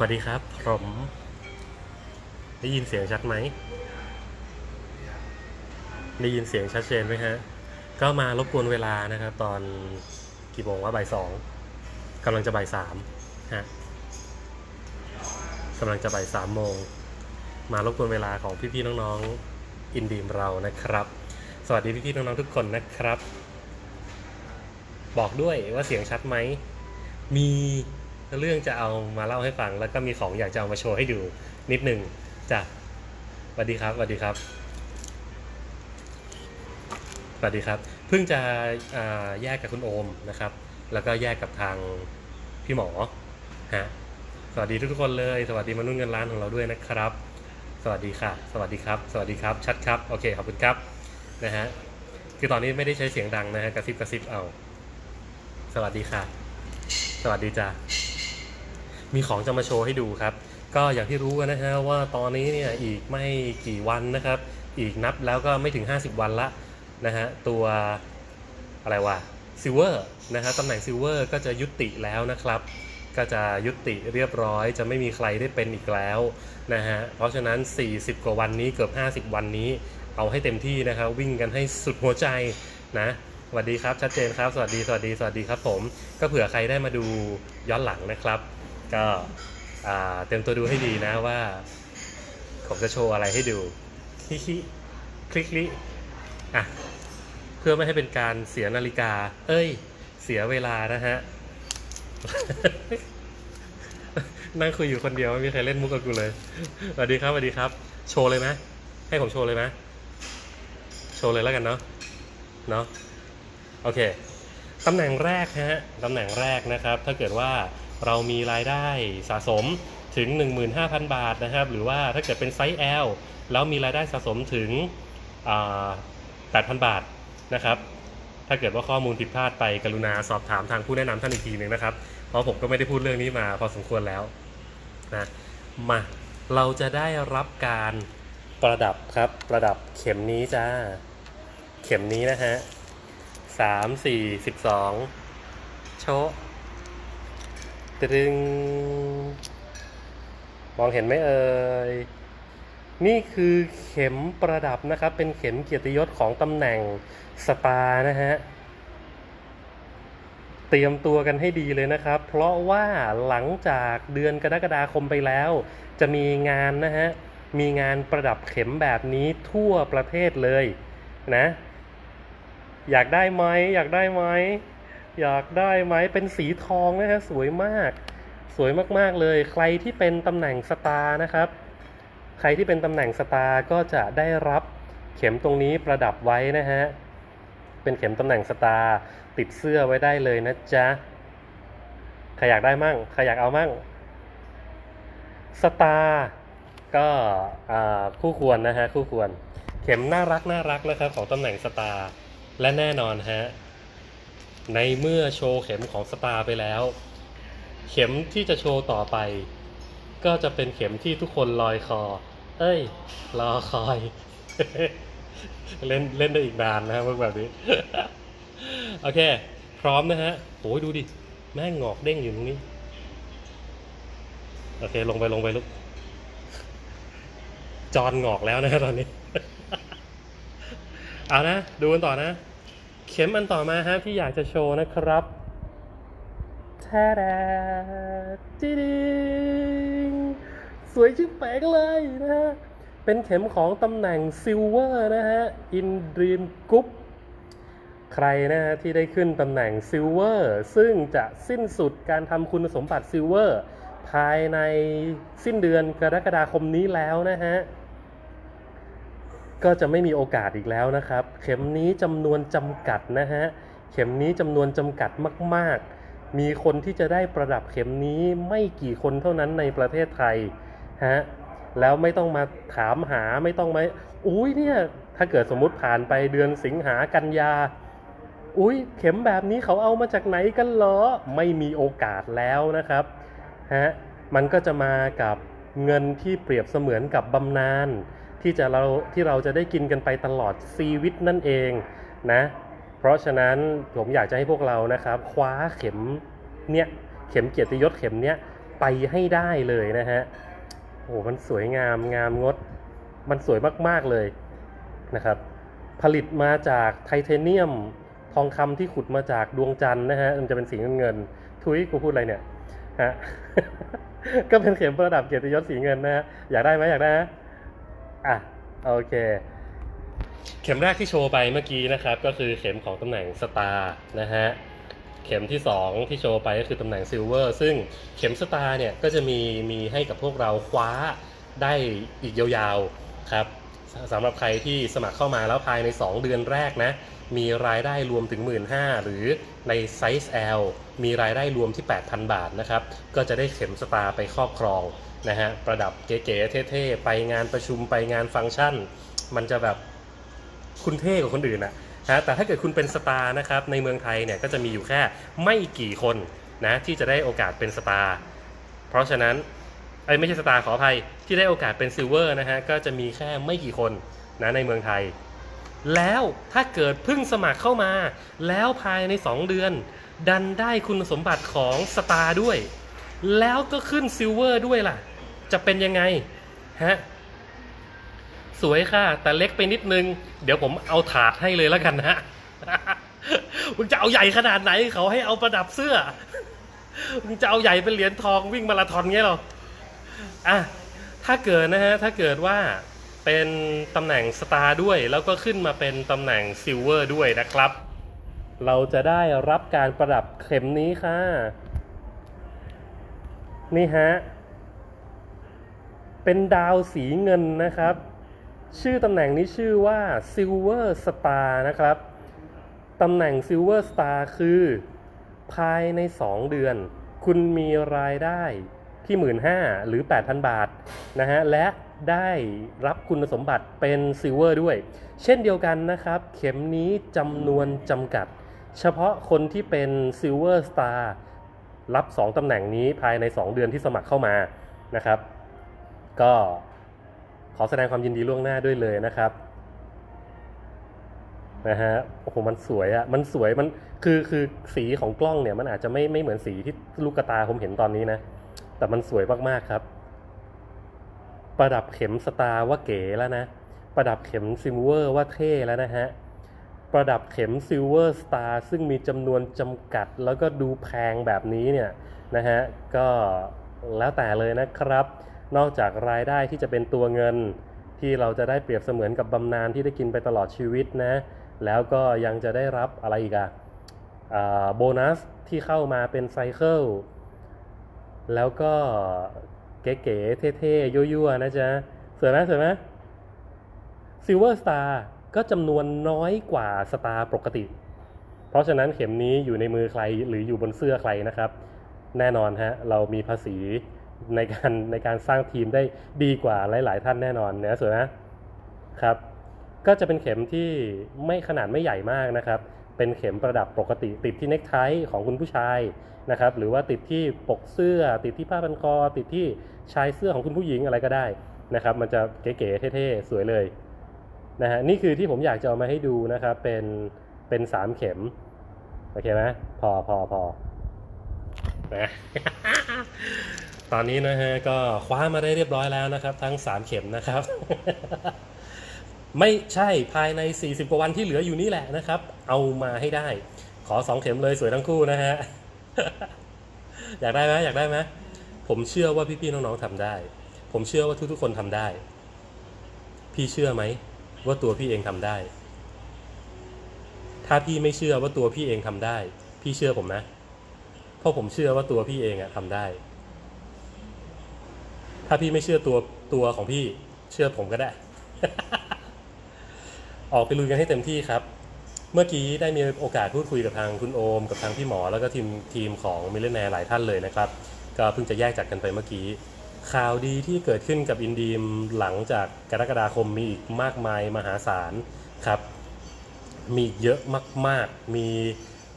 สวัสดีครับ ผมได้ยินเสียงชัดไหมได้ยินเสียงชัดเจนไหมฮะ ก็มารบกวนเวลานะครับ ตอนกี่โมงว่าบ่ายสองกำลังจะบ่ายสามฮะกำลังจะบ่ายสามโมง มารบกวนเวลาของพี่ๆน้องๆอินดีมเรานะครับ สวัสดีพี่ๆน้องๆทุกคนนะครับ บอกด้วยว่าเสียงชัดไหมมี เรื่องจะเอามาเล่าให้ฟัง แล้วก็มีของอยากจะเอามาโชว์ให้ดูนิดหนึ่งจ้ะสวัสดีครับสวัสดีครับสวัสดีครับ เพิ่งจะแยกกับคุณโอมนะครับ แล้วก็แยกกับทางพี่หมอฮะสวัสดีทุกคนเลย สวัสดีมนุษย์เงินล้านของเราด้วยนะครับ สวัสดีค่ะ สวัสดีครับ สวัสดีครับ ชัดครับ โอเค ขอบคุณครับ นะฮะ คือตอนนี้ไม่ได้ใช้เสียงดังนะฮะ กระซิบกระซิบเอา สวัสดีค่ะ สวัสดีจ้ะ มีของจะมาโชว์ให้ดูครับ ก็อย่างที่รู้กันนะฮะว่าตอนนี้เนี่ยอีกไม่กี่วันนะครับ อีกนับแล้วก็ไม่ถึง 50 วันละนะฮะตัวอะไรวะซิลเวอร์นะฮะตำแหน่งซิลเวอร์ก็จะยุติแล้วนะครับ ก็จะยุติเรียบร้อย จะไม่มีใครได้เป็นอีกแล้วนะฮะเพราะฉะนั้น 40 กว่าวันนี้เกือบ 50 วันนี้เอาให้เต็มที่นะครับวิ่งกันให้สุดหัวใจนะสวัสดีครับชัดเจนครับ สวัสดีสวัสดีสวัสดีครับผม ก็เผื่อใครได้มาดูย้อนหลังนะครับ ก็เตรียมตัวดูให้ดีนะว่า ผมจะโชว์อะไรให้ดูฮิฮิคลิกลิอะเพื่อไม่ให้เป็นการเสียนาฬิกา เอ้ย เสียเวลานะฮะ นั่งคุยอยู่คนเดียวไม่มีใครเล่นมุกกับกูเลยสวัสดีครับสวัสดีครับ โชว์เลยไหมให้ผมโชว์เลยไหมโชว์เลยแล้วกันเนาะเนาะโอเคตำแหน่งแรกฮะตำแหน่งแรกนะครับ ถ้าเกิดว่า เรามีรายได้สะสมถึง 15,000 บาทนะครับ หรือว่าถ้าเกิดเป็นไซส์ L แล้วมีรายได้สะสมถึง 8,000 บาทนะครับ ถ้าเกิดว่าข้อมูลผิดพลาดไปกรุณาสอบถามทางผู้แนะนำท่านอีกทีหนึ่งนะครับ เพราะผมก็ไม่ได้พูดเรื่องนี้มาพอสมควรแล้วนะมาเราจะได้รับการประดับครับประดับเข็มนี้จ้า เข็มนี้นะฮะสามสี่สิบสองโชะ ตึงมองเห็นไหมเอ่ย นี่คือเข็มประดับนะครับ เป็นเข็มเกียรติยศของตำแหน่งสตาร์นะฮะ เตรียมตัวกันให้ดีเลยนะครับ เพราะว่าหลังจากเดือนกรกฎาคมไปแล้ว จะมีงานนะฮะ มีงานประดับเข็มแบบนี้ทั่วประเทศเลยนะ อยากได้ไหมอยากได้ไหม อยากได้ไหมเป็นสีทองนะฮะสวยมาก สวยมากๆเลย ใครที่เป็นตำแหน่งสตาร์นะครับ ใครที่เป็นตำแหน่งสตาร์ก็จะได้รับเข็มตรงนี้ประดับไว้นะฮะเป็นเข็มตำแหน่งสตาร์ติดเสื้อไว้ได้เลยนะจ๊ะใครอยากได้มั่งใครอยากเอามั่งสตาร์ก็คู่ควรนะฮะคู่ควร เข็มน่ารักน่ารักนะครับของตำแหน่งสตาร์และแน่นอนฮะ ในเมื่อโชว์เข็มของสตาร์ไปแล้ว เข็มที่จะโชว์ต่อไป ก็จะเป็นเข็มที่ทุกคนลอยคอ เอ้ย รอคอย เล่นเล่นได้อีกนานนะครับพวกแบบนี้ โอเค พร้อมนะฮะโอ้ยดูดิ แม่งงอกเด้งอยู่ตรงนี้ โอเค ลงไปลงไปลูกจอนงอกแล้วนะตอนนี้ เอานะ ดูกันต่อนะ เข็มอันต่อมาฮะที่อยากจะโชว์นะครับแท้แดจีดิงสวยชิบแปลกเลยนะฮะ เป็นเข็มของตำแหน่งซิลเวอร์นะฮะอินดีมกรุ๊ปใครนะฮะที่ได้ขึ้นตำแหน่งซิลเวอร์ซึ่งจะสิ้นสุดการทำคุณสมบัติซิลเวอร์ภายในสิ้นเดือนกรกฎาคมนี้แล้วนะฮะ ก็จะไม่มีโอกาสอีกแล้วนะครับ เข็มนี้จำนวนจำกัดนะฮะ เข็มนี้จำนวนจำกัดมากๆ มีคนที่จะได้ประดับเข็มนี้ไม่กี่คนเท่านั้นในประเทศไทยฮะ แล้วไม่ต้องมาถามหาไม่ต้องมาอุ้ยเนี่ย ถ้าเกิดสมมุติผ่านไปเดือนสิงหากันยา อุ้ยเข็มแบบนี้เขาเอามาจากไหนกันเหรอ ไม่มีโอกาสแล้วนะครับฮะ มันก็จะมากับเงินที่เปรียบเสมือนกับบำนาญ ที่จะเราที่เราจะได้กินกันไปตลอดชีวิตนั่นเองนะ เพราะฉะนั้นผมอยากจะให้พวกเรานะครับคว้าเข็มเนี่ยเข็มเกียรติยศเข็มเนี้ยไปให้ได้เลยนะฮะโอ้มันสวยงามงามงด มันสวยมากๆเลยนะครับ ผลิตมาจากไทเทเนียมทองคำที่ขุดมาจากดวงจันทร์นะฮะมันจะเป็นสีเงินเงินทุยกูพูดอะไรเนี่ยฮะก็เป็นเข็มประดับเกียรติยศสีเงินนะฮะอยากได้ไหมอยากได้นะ อะโอเค เข็มแรกที่โชว์ไปเมื่อกี้นะครับ ก็คือเข็มของตำแหน่งสตาร์นะฮะเข็มที่ 2 ที่โชว์ไปก็คือตำแหน่งซิลเวอร์ซึ่งเข็มสตาร์เนี่ยก็จะมีมีให้กับพวกเราคว้าได้อีกยาวๆครับสำหรับใครที่สมัครเข้ามาแล้วภายใน 2 เดือนแรกนะมีรายได้รวมถึง 1 5ื่นหรือในไซส์ L มีรายได้รวมที่ 8,000 บาทนะครับ ก็จะได้เข็มสตาร์ไปครอบครอง นะฮะประดับเก๋ๆเท่ๆไปงานประชุมไปงานฟังก์ชัน มันจะแบบคุณเท่กว่าคนอื่นอะนะแต่ถ้าเกิดคุณเป็นสตาร์นะครับในเมืองไทยเนี่ยก็จะมีอยู่แค่ไม่กี่คนนะที่จะได้โอกาสเป็นสตาร์เพราะฉะนั้นไอ้ไม่ใช่สตาร์ขออภัยที่ได้โอกาสเป็นซิลเวอร์นะฮะก็จะมีแค่ไม่กี่คนนะในเมืองไทย แล้วถ้าเกิดเพิ่งสมัครเข้ามา แล้วภายใน 2 เดือน ดันได้คุณสมบัติของสตาร์ด้วย แล้วก็ขึ้นซิลเวอร์ด้วยล่ะ จะเป็นยังไงฮะสวยค่ะ แต่เล็กไปนิดนึง เดี๋ยวผมเอาถาดให้เลยแล้วกันนะมึงจะเอาใหญ่ขนาดไหนเขาให้เอาประดับเสื้อมึงจะเอาใหญ่เป็นเหรียญทองวิ่งมาราธอนเงี้ยหรออะถ้าเกิดนะฮะถ้าเกิดว่าเป็นตำแหน่งสตาร์ด้วย แล้วก็ขึ้นมาเป็นตำแหน่งซิลเวอร์ด้วยนะครับ เราจะได้รับการประดับเข็มนี้ค่ะ นี่ฮะ เป็นดาวสีเงินนะครับ ชื่อตำแหน่งนี้ชื่อว่า Silver Star นะครับ ตำแหน่ง Silver Star คือ ภายใน 2 เดือน คุณมีรายได้ที่ 15,000หรือ 8,000 บาทนะฮะ และได้รับคุณสมบัติเป็น Silver ด้วย เช่นเดียวกันนะครับ เข็มนี้จำนวนจำกัด เฉพาะคนที่เป็น Silver Star รับ 2ตำแหน่งนี้ภายใน 2 เดือนที่สมัครเข้ามานะครับ ก็ขอแสดงความยินดีล่วงหน้าด้วยเลยนะครับนะฮะโอ้โหมันสวยอะมันสวยมันคือคือสีของกล้องเนี่ยมันอาจจะไม่ไม่เหมือนสีที่ลูกกระตาผมเห็นตอนนี้นะ แต่มันสวยมากๆครับ ประดับเข็มสตาร์ว่าเก๋แล้วนะ ประดับเข็มซิลเวอร์ว่าเท่แล้วนะฮะประดับเข็มซิลเวอร์สตาร์ซึ่งมีจำนวนจำกัด แล้วก็ดูแพงแบบนี้เนี่ยนะฮะก็แล้วแต่เลยนะครับ นอกจากรายได้ที่จะเป็นตัวเงิน ที่เราจะได้เปรียบเสมือนกับบำนาญที่ได้กินไปตลอดชีวิตนะ แล้วก็ยังจะได้รับอะไรอีกอะโบนัสที่เข้ามาเป็นไซเคิลแล้วก็เก๋ๆเท่ๆยั่วๆนะจ๊ะสวยไหมสวยไหมซิลเวอร์สตาร์ก็จำนวนน้อยกว่าสตาร์ปกติ เพราะฉะนั้นเข็มนี้อยู่ในมือใครหรืออยู่บนเสื้อใครนะครับ แน่นอนฮะเรามีภาษี ในการในการสร้างทีมได้ดีกว่าหลาย ๆ ท่านแน่นอนนะสวยนะครับ ก็จะเป็นเข็มที่ไม่ขนาดไม่ใหญ่มากนะครับ เป็นเข็มประดับปกติ ติดที่เน็กไทของคุณผู้ชายนะครับ หรือว่าติดที่ปกเสื้อ ติดที่ผ้าพันคอ ติดที่ชายเสื้อของคุณผู้หญิงอะไรก็ได้นะครับ มันจะเก๋ๆเท่ๆสวยเลยนะฮะนี่คือที่ผมอยากจะเอามาให้ดูนะครับ เป็นเป็นสามเข็มโอเคไหมพอพอพอนะ ตอนนี้นะฮะก็คว้ามาได้เรียบร้อยแล้วนะครับ ทั้ง 3 เข็มนะครับ ไม่ใช่ภายใน 40 กว่าวันที่เหลืออยู่นี่แหละนะครับ เอามาให้ได้ ขอ 2 เข็มเลยสวยทั้งคู่นะฮะอยากได้ไหมอยากได้ไหมผมเชื่อว่าพี่ๆน้องๆทำได้ ผมเชื่อว่าทุกๆคนทำได้ พี่เชื่อไหมว่าตัวพี่เองทำได้ ถ้าพี่ไม่เชื่อว่าตัวพี่เองทำได้ พี่เชื่อผมนะ เพราะผมเชื่อว่าตัวพี่เองอะทำได้ ถ้าพี่ไม่เชื่อตัวตัวของพี่เชื่อผมก็ได้ ออกไปลุยกันให้เต็มที่ครับ เมื่อกี้ได้มีโอกาสพูดคุยกับทางคุณโอม กับทางพี่หมอแล้วก็ทีมทีมของมิเลนแนร์หลายท่านเลยนะครับ ก็เพิ่งจะแยกจากกันไปเมื่อกี้ ข่าวดีที่เกิดขึ้นกับอินดีมหลังจากกรกฎาคมมีอีกมากมายมหาศาลครับ มีเยอะมาก ๆ มี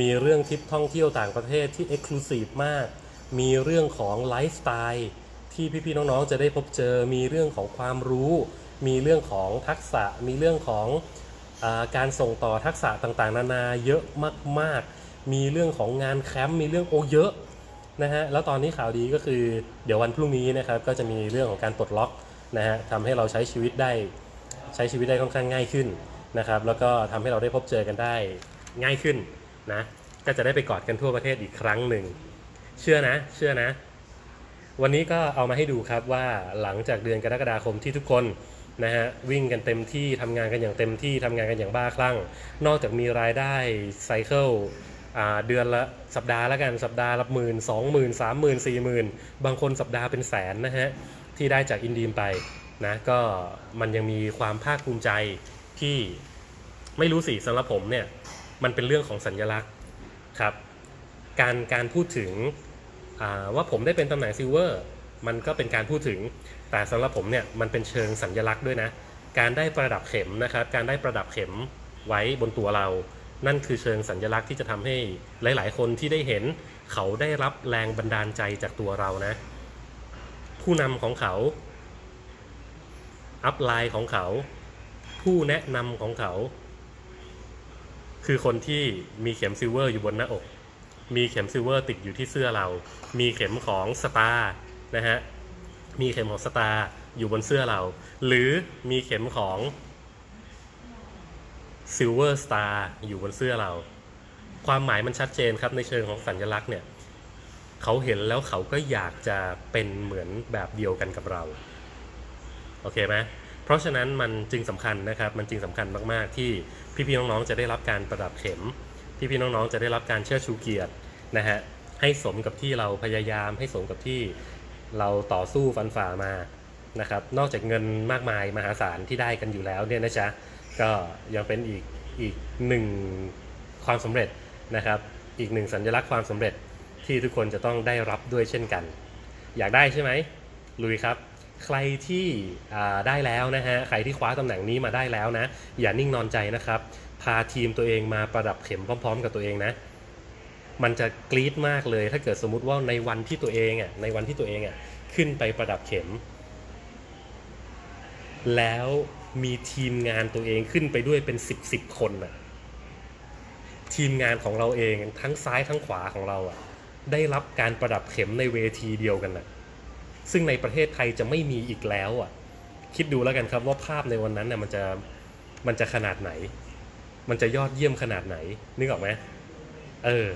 มีเรื่องทริปท่องเที่ยวต่างประเทศที่เอ็กซ์คลูซีฟมาก มีเรื่องของไลฟ์สไตล์ ที่พี่ๆน้องๆจะได้พบเจอมีเรื่องของความรู้ มีเรื่องของทักษะ มีเรื่องของอการส่งต่อทักษะต่างๆ นานาเยอะมากๆ มีเรื่องของงานแคมป์มีเรื่องโอเยอะนะฮะแล้วตอนนี้ข่าวดีก็คือเดี๋ยววันพรุ่งนี้นะครับก็จะมีเรื่องของการปลดล็อกนะฮะทำให้เราใช้ชีวิตได้ใช้ชีวิตได้ค่อนข้างง่ายขึ้นนะครับแล้วก็ทำให้เราได้พบเจอกันได้ง่ายขึ้นนะก็จะได้ไปกอดกันทั่วประเทศอีกครั้งหนึ่ง เชื่อนะ เชื่อนะ วันนี้ก็เอามาให้ดูครับว่าหลังจากเดือนกรกฎาคมที่ทุกคนนะฮะวิ่งกันเต็มที่ทำงานกันอย่างเต็มที่ทำงานกันอย่างบ้าคลั่ง นอกจากมีรายได้ไซเคิลเดือนละสัปดาห์ละกันสัปดาห์ละหมื่นสองหมื่นสามหมื่นสี่หมื่นบางคนสัปดาห์เป็นแสนนะฮะที่ได้จากอินดีมไปนะก็มันยังมีความภาคภูมิใจที่ไม่รู้สิสำหรับผมเนี่ยมันเป็นเรื่องของสัญลักษณ์ครับ การการพูดถึง ว่าผมได้เป็นตำแหน่งซิลเวอร์มันก็เป็นการพูดถึง แต่สำหรับผมเนี่ยมันเป็นเชิงสัญลักษณ์ด้วยนะ การได้ประดับเข็มนะครับ การได้ประดับเข็มไว้บนตัวเรา นั่นคือเชิงสัญลักษณ์ที่จะทำให้หลาย ๆ คนที่ได้เห็นเขาได้รับแรงบันดาลใจจากตัวเรานะ ผู้นำของเขา อัพไลน์ของเขา ผู้แนะนำของเขา คือคนที่มีเข็มซิลเวอร์อยู่บนหน้าอก มีเข็มซิลเวอร์ติดอยู่ที่เสื้อเรา มีเข็มของสตาร์นะฮะ มีเข็มของสตาร์อยู่บนเสื้อเรา หรือมีเข็มของซิลเวอร์สตาร์อยู่บนเสื้อเรา ความหมายมันชัดเจนครับในเชิงของสัญลักษณ์เนี่ย เขาเห็นแล้วเขาก็อยากจะเป็นเหมือนแบบเดียวกันกับเรา โอเคไหมเพราะฉะนั้นมันจึงสำคัญนะครับ มันจึงสำคัญมาก ๆ ที่พี่ ๆ น้อง ๆ จะได้รับการประดับเข็ม พี่น้องๆจะได้รับการเชิดชูเกียรตินะฮะให้สมกับที่เราพยายาม ให้สมกับที่เราต่อสู้ฟันฝ่ามานะครับนอกจากเงินมากมายมหาศาลที่ได้กันอยู่แล้วเนี่ยนะจ๊ะก็ยังเป็นอีกอีกหนึ่งความสำเร็จนะครับ อีกหนึ่งสัญลักษณ์ความสำเร็จที่ทุกคนจะต้องได้รับด้วยเช่นกัน อยากได้ใช่ไหมลุยครับ ใครที่ได้แล้วนะฮะ ใครที่คว้าตำแหน่งนี้มาได้แล้วนะ อย่านิ่งนอนใจนะครับ พาทีมตัวเองมาประดับเข็มพร้อม ๆ กับตัวเองนะ มันจะกรี๊ดมากเลย ถ้าเกิดสมมติว่าในวันที่ตัวเองอะ ในวันที่ตัวเองอะ ขึ้นไปประดับเข็ม แล้วมีทีมงานตัวเองขึ้นไปด้วยเป็นสิบสิบคนน่ะ ทีมงานของเราเองทั้งซ้ายทั้งขวาของเราอะ ได้รับการประดับเข็มในเวทีเดียวกันน่ะ ซึ่งในประเทศไทยจะไม่มีอีกแล้วอะ คิดดูแล้วกันครับว่าภาพในวันนั้นน่ะมันจะมันจะขนาดไหน มันจะยอดเยี่ยมขนาดไหน นึกออกไหมเออ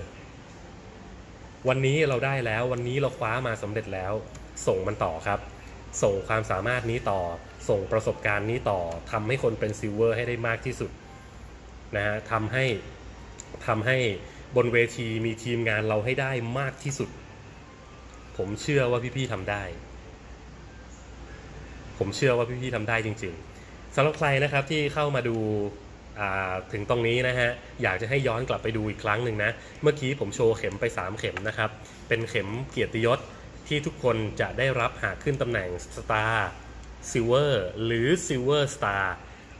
วันนี้เราได้แล้ว วันนี้เราคว้ามาสำเร็จแล้ว ส่งมันต่อครับ ส่งความสามารถนี้ต่อ ส่งประสบการณ์นี้ต่อทำให้คนเป็นซิลเวอร์ให้ได้มากที่สุดนะฮะทำให้ทำให้บนเวทีมีทีมงานเราให้ได้มากที่สุด ผมเชื่อว่าพี่ๆทำได้ ผมเชื่อว่าพี่ๆทำได้จริง ๆสำหรับใครนะครับที่เข้ามาดูถึงตรงนี้นะฮะ อยากจะให้ย้อนกลับไปดูอีกครั้งหนึ่งนะ เมื่อกี้ผมโชว์เข็มไป 3 เข็มนะครับ เป็นเข็มเกียรติยศที่ทุกคนจะได้รับหากขึ้นตำแหน่ง Star Silver หรือ Silver Star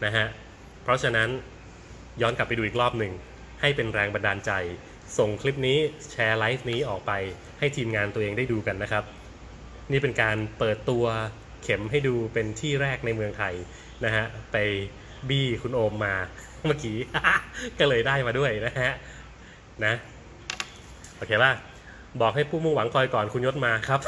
นะฮะ เพราะฉะนั้นย้อนกลับไปดูอีกรอบหนึ่งให้เป็นแรงบันดาลใจ ส่งคลิปนี้แชร์ไลฟ์นี้ออกไปให้ทีมงานตัวเองได้ดูกันนะครับ นี่เป็นการเปิดตัวเข็มให้ดูเป็นที่แรกในเมืองไทยนะฮะไปบี้คุณโอมมาเมื่อกี้ก็เลยได้มาด้วยนะฮะนะโอเคป่ะ บอกให้ผู้มุ่งหวังคอยก่อนคุณยศมาครับ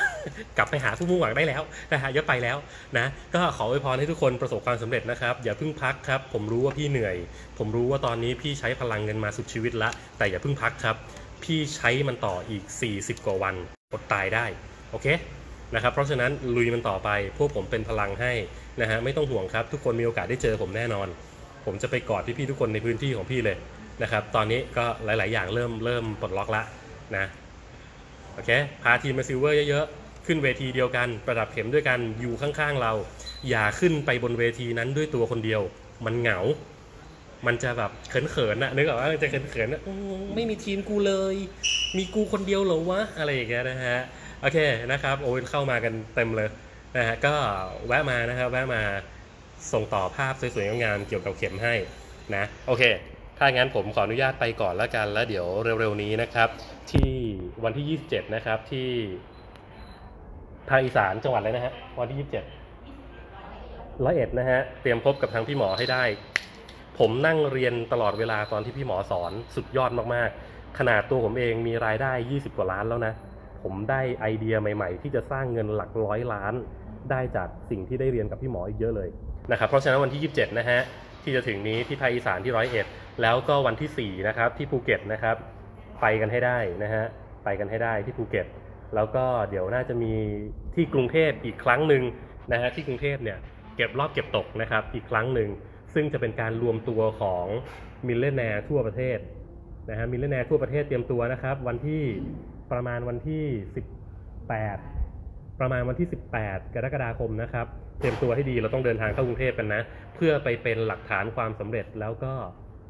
กลับไปหาผู้มุ่งหวังได้แล้วนะฮะยศไปแล้วนะ ก็ขออวยพรให้ทุกคนประสบความสำเร็จนะครับ อย่าเพิ่งพักครับ ผมรู้ว่าพี่เหนื่อย ผมรู้ว่าตอนนี้พี่ใช้พลังเงินมาสุดชีวิตละ แต่อย่าเพิ่งพักครับ พี่ใช้มันต่ออีก 40 กว่าวันอดตายได้ โอเคนะครับ เพราะฉะนั้นลุยมันต่อไป พวกผมเป็นพลังให้นะฮะไม่ต้องห่วงครับ ทุกคนมีโอกาสได้เจอผมแน่นอน ผมจะไปกอดพี่ๆทุกคนในพื้นที่ของพี่เลยนะครับ ตอนนี้ก็หลาย ๆ อย่างเริ่มเริ่มปลดล็อกละนะ โอเคพาทีมมาซิลเวอร์เยอะๆ ขึ้นเวทีเดียวกันประดับเข็มด้วยกันอยู่ข้างๆเรา อย่าขึ้นไปบนเวทีนั้นด้วยตัวคนเดียว มันเหงา มันจะแบบเขินๆนะนึกออกว่าจะเขินๆนะไม่มีทีมกูเลย มีกูคนเดียวเหรอวะอะไรอย่างเงี้ยนะฮะโอเคนะครับโอ้ยเข้ามากันเต็มเลยนะฮะก็แวะมานะครับแวะมาส่งต่อภาพสวยๆงามๆเกี่ยวกับเข็มให้นะโอเค ถ้างั้นผมขออนุญาตไปก่อนแล้วกันแล้วเดี๋ยวเร็วๆนี้นะครับ ที่ วันที่ 27 นะครับที่ภาคอีสานจังหวัดอะไรนะฮะวันที่ 27ร้อยเอ็ดนะฮะเตรียมพบกับทางพี่หมอให้ได้ ผมนั่งเรียนตลอดเวลาตอนที่พี่หมอสอนสุดยอดมากๆ ขนาดตัวผมเองมีรายได้ 20 กว่าล้านแล้วนะ ผมได้ไอเดียใหม่ๆ ที่จะสร้างเงินหลักร้อยล้าน ได้จากสิ่งที่ได้เรียนกับพี่หมออีกเยอะเลยนะครับเพราะฉะนั้นวันที่ 27 นะฮะที่จะถึงนี้ที่ภาคอีสานที่ร้อยเอ็ดแล้วก็วันที่ 4 นะครับที่ภูเก็ตนะครับไปกันให้ได้นะฮะ ไปกันให้ได้ที่ภูเก็ต แล้วก็เดี๋ยวน่าจะมีที่กรุงเทพอีกครั้งหนึ่งนะฮะที่กรุงเทพเนี่ยเก็บรอบเก็บตกนะครับอีกครั้งหนึ่งซึ่งจะเป็นการรวมตัวของมิลเลนแนร์ทั่วประเทศนะฮะมิลเลนแนร์ทั่วประเทศเตรียมตัวนะครับ วันที่ประมาณวันที่ 18 ประมาณวันที่ 18 กรกฎาคมนะครับ เตรียมตัวให้ดีเราต้องเดินทางเข้ากรุงเทพกันนะ เพื่อไปเป็นหลักฐานความสำเร็จแล้วก็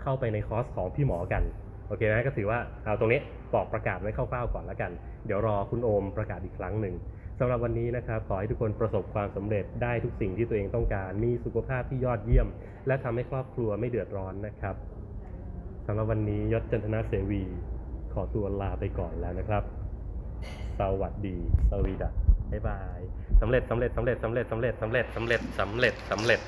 เข้าไปในคอร์สของพี่หมอกัน โอเคนะก็ถือว่าเอาตรงนี้บอกประกาศไว้คร่าวๆก่อนแล้วกัน เดี๋ยวรอคุณโอมประกาศอีกครั้งหนึ่งสำหรับวันนี้นะครับขอให้ทุกคนประสบความสำเร็จได้ทุกสิ่งที่ตัวเองต้องการ มีสุขภาพที่ยอดเยี่ยม และทำให้ครอบครัวไม่เดือดร้อนนะครับสำหรับวันนี้ยศจันทนาเสวี ขอตัวลาไปก่อนแล้วนะครับ สวัสดี สวีดัสบ๊ายบายสำเร็จสำเร็จสำเร็จสำเร็จสำเร็จสำเร็จสำเร็จสำเร็จสำเร็จ